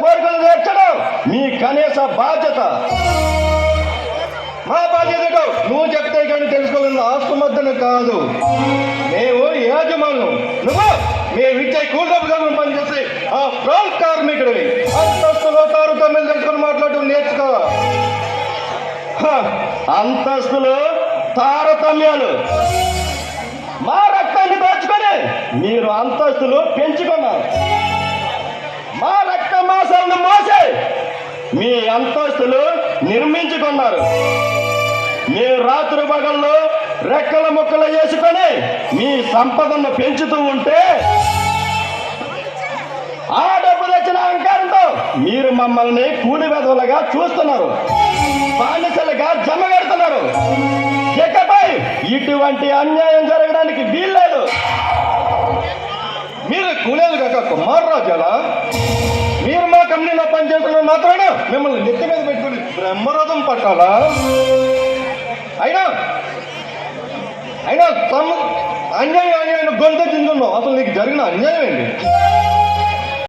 కోరికలు తీర్చడం మీ కనీస బాధ్యత. మా బాధ్యత నువ్వు చెప్తే కానీ తెలుసుకోలేదు ఆస్తుమద్దను కాదు. మేము యాజమాన్యం నువ్వు మేము ఇచ్చే కూలి పనిచేసి ఆ ప్రాల్ కార్మికుడివి. అంతస్తులో తారతమ్యం తెలుసుకొని మాట్లాడటం నేర్చుకో అంతస్తులు తారతమ్యాలు మా రక్తాన్ని దాచుకొని మీరు అంతస్తులు పెంచుకున్నారు. మీ అంతస్తులు నిర్మించుకున్నారు. మీరు రాత్రి పగళ్ళు రెక్కల ముక్కలు వేసుకొని మీ సంపదను పెంచుతూ ఉంటే ఆ డబ్బు తెచ్చిన అహంకారంతో మీరు మమ్మల్ని కూలి వెధవులుగా చూస్తున్నారు. బానిసలుగా జమ కడుతున్నారు. ఇకపై ఇటువంటి అన్యాయం జరగడానికి వీల్లేదు. మీరు కూలేదు కాక కుమారరాజాలా? మీరు మాత్రాన మిమ్మల్ని నెత్తి మీద పెట్టుకుని బ్రహ్మరథం పట్టాలా? అయినా అయినా తమ అన్యాయం అన్యాయం గొంతు తింటున్నావు. అసలు నీకు జరిగిన అన్యాయం ఏంటి?